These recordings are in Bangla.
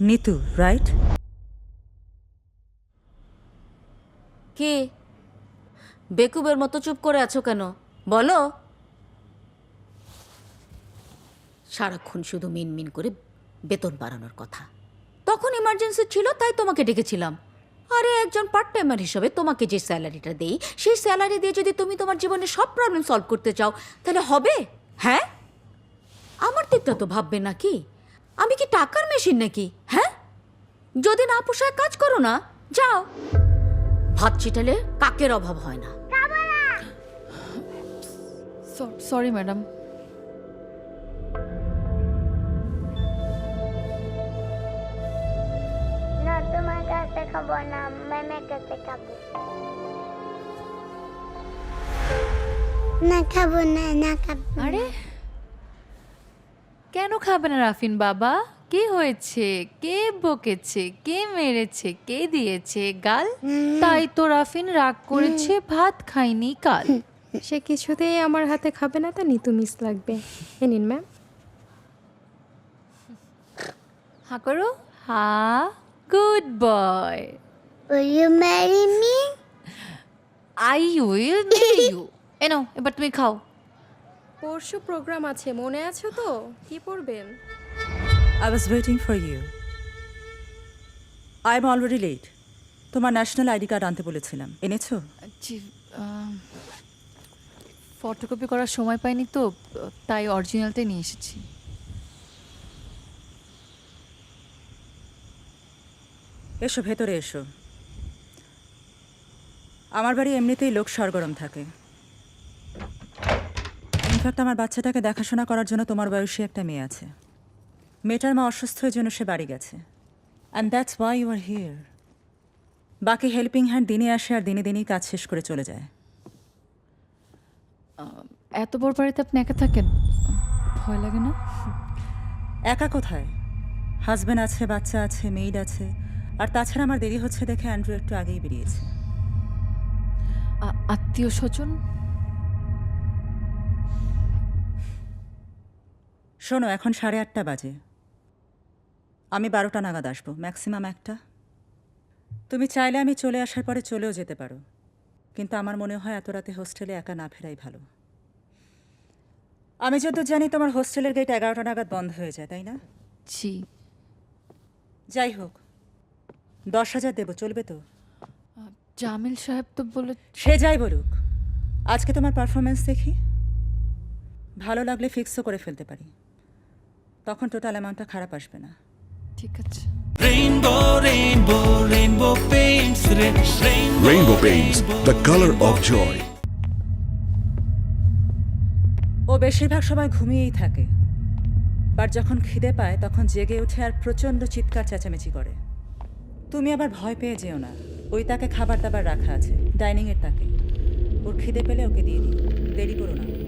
নিতু রাইট কে? বেকুবের মতো চুপ করে আছো কেন? বলো। সারাক্ষণ শুধু মিনমিন করে বেতন বাড়ানোর কথা। তখন ইমার্জেন্সি ছিল, তাই তোমাকে ডেকেছিলাম। আরে, একজন পার্ট টাইমার হিসাবে তোমাকে যে স্যালারিটা দেই, সেই স্যালারি দিয়ে যদি তুমি তোমার জীবনে সব প্রবলেম সলভ করতে চাও, তাহলে হবে? হ্যাঁ? আমার দিকটা তো ভাববে নাকি? আমি কি টাকার মেশিন নাকি হ্যাঁ? যদি না পোষায় কাজ করো না যাও। ভাত ছিটালে কাকের অভাব হয় না। সরি ম্যাডাম না তোমার কাছে খাব না ম্যামের কাছে খাব। না খাব না না খাব আরে কেন খাবে না রাফিন বাবা? কে হয়েছে? কে বকেছে? কে মেরেছে? কে দিয়েছে গাল? তাই তো রাফিন রাগ করেছে ভাত খাইনি কাল। সে কিছুতেই আমার হাতে খাবে না তা নিতু মিস লাগবে। এ নিন ম্যাম। হা করো। হা good boy. Will you marry me? I will you এনো এবার তুমি খাও। পরশু প্রোগ্রাম আছে মনে আছে তো? কি পড়বেন? I was waiting for you I am already late তোমার ন্যাশনাল আইডি কার্ড আনতে বলেছিলাম। এনেছো? জি ফটোকপি করার সময় পাইনি তো তাই অরিজিনালটাই নিয়ে এসেছি। এসো ভেতরে এসো। আমার বাড়ি এমনিতেই লোক সরগরম থাকে। ইনফ্যাক্ট আমার বাচ্চাটাকে দেখাশোনা করার জন্য তোমার বয়সী একটা মেয়ে আছে। মেয়েটার মা অসুস্থ হয়ে জন্য সে বাড়ি গেছে। And that's why you are here বাকি হেল্পিং হ্যান্ড দিনে আসে আর দিনে দিনেই কাজ শেষ করে চলে যায়। এত বড় বাড়িতে আপনি একা থাকেন? ভয় লাগে না? একা কোথায়? হাজব্যান্ড আছে বাচ্চা আছে মেইড আছে। আর তাছাড়া আমার দেরি হচ্ছে দেখে অ্যান্ড্রু একটু আগেই বেরিয়েছে। আত্মীয় স্বজন? শোনো এখন সাড়ে আটটা বাজে। আমি বারোটা নাগাদ আসব ম্যাক্সিমাম একটা। তুমি চাইলে আমি চলে আসার পরে চলেও যেতে পারো। কিন্তু আমার মনে হয় এত রাতে হোস্টেলে একা না ফেরাই ভালো। আমি যত জানি তোমার হোস্টেলের গেট এগারোটা নাগাদ বন্ধ হয়ে যায় তাই না? জি যাই হোক দশ হাজার দেবো চলবে তো? জামিল সাহেব তো বলে সে যাই বলুক। আজকে তোমার পারফরমেন্স দেখি। ভালো লাগলে ফিক্সও করে ফেলতে পারি। তখন টোটাল অ্যামাউন্টটা খারাপ আসবে না। ঠিক আছে। Rainbow, rainbow, rainbow paints, ra- rainbow, Rainbow Paints, the color of joy. ও বেশিরভাগ সময় ঘুমিয়েই থাকে। বাট যখন খিদে পায় তখন জেগে ওঠে আর প্রচণ্ড চিৎকার চেঁচামেচি করে। তুমি আবার ভয় পেয়ে যেও না। ওই তাকে খাবার দাবার রাখা আছে ডাইনিংয়ের তাকে। ওর খিদে পেলে ওকে দিয়ে দিই। দেরি করো না।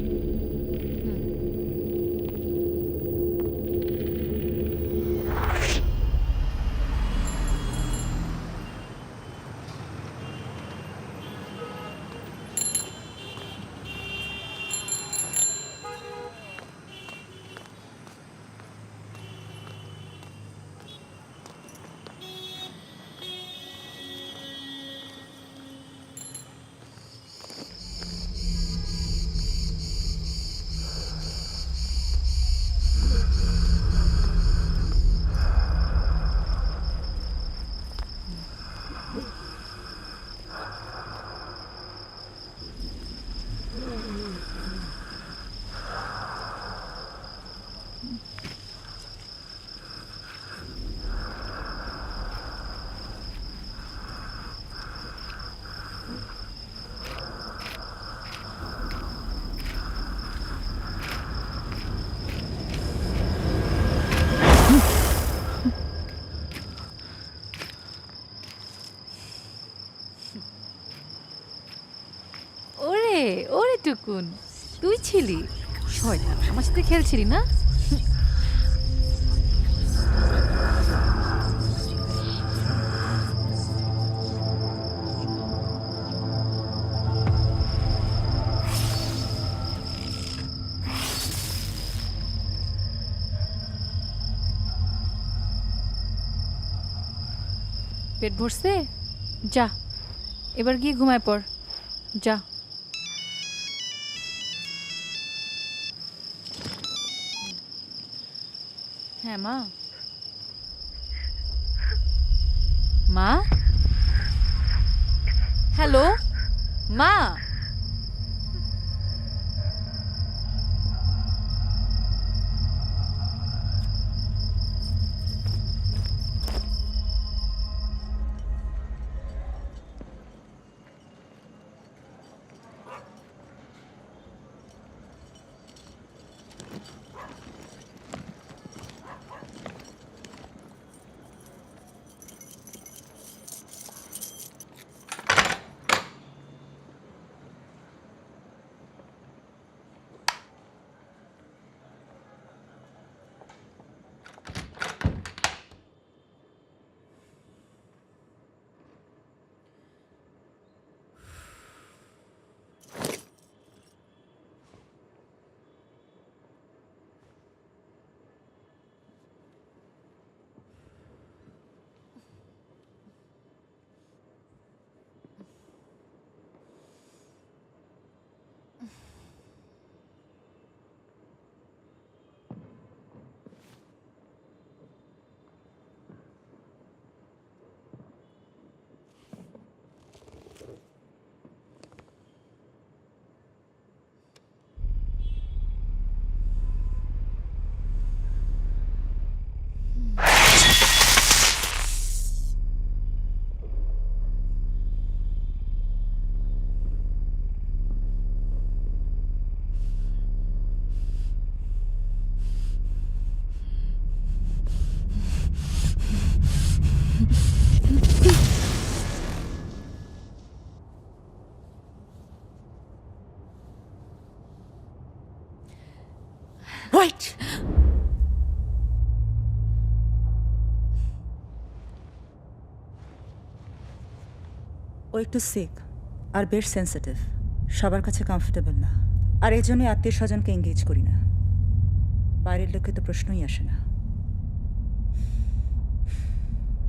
টুকুন তুই ছিলি? শয়তান, আমার সাথে খেলছিলি না? পেট ভরছে? যা, এবার গিয়ে ঘুমায় পড়। যা। হ্যাঁ মা মা হ্যালো ওয়েট ও একটু সিক আর বেশ সেন্সিটিভ সবার কাছে কমফোর্টেবল না। আর এই জন্যই আত্মীয় স্বজনকে এঙ্গেজ করি না। বাইরের লোকে তো প্রশ্নই আসে না।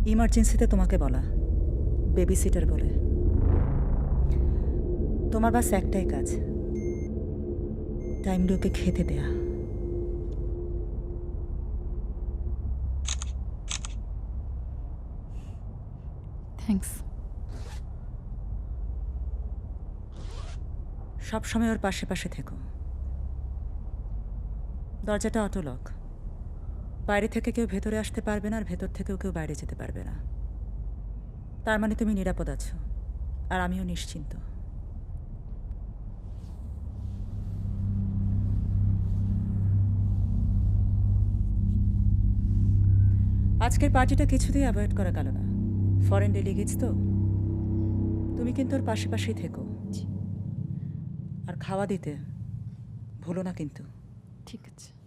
ইমার্জেন্সিতে তোমাকে বলা। বেবি সিটার বলে। তোমার বাস একটাই কাজ। টাইমলি ওকে খেতে দেয়া। থ্যাঙ্কস সব সময় ওর পাশে পাশে থেকো। দরজাটা অটোলক বাইরে থেকে কেউ ভেতরে আসতে পারবে না আর ভেতর থেকেও কেউ বাইরে যেতে পারবে না। তার মানে তুমি নিরাপদ আছো, আর আমিও নিশ্চিন্ত। আজকের পার্টিটা কিছুতেই অ্যাভয়েড করা গেল না। ফরেন ডেলিগেটস তো? তুমি কিন্তু ওর পাশে পাশেই থেকো আর খাওয়া দিতে ভুলো না কিন্তু। ঠিক আছে।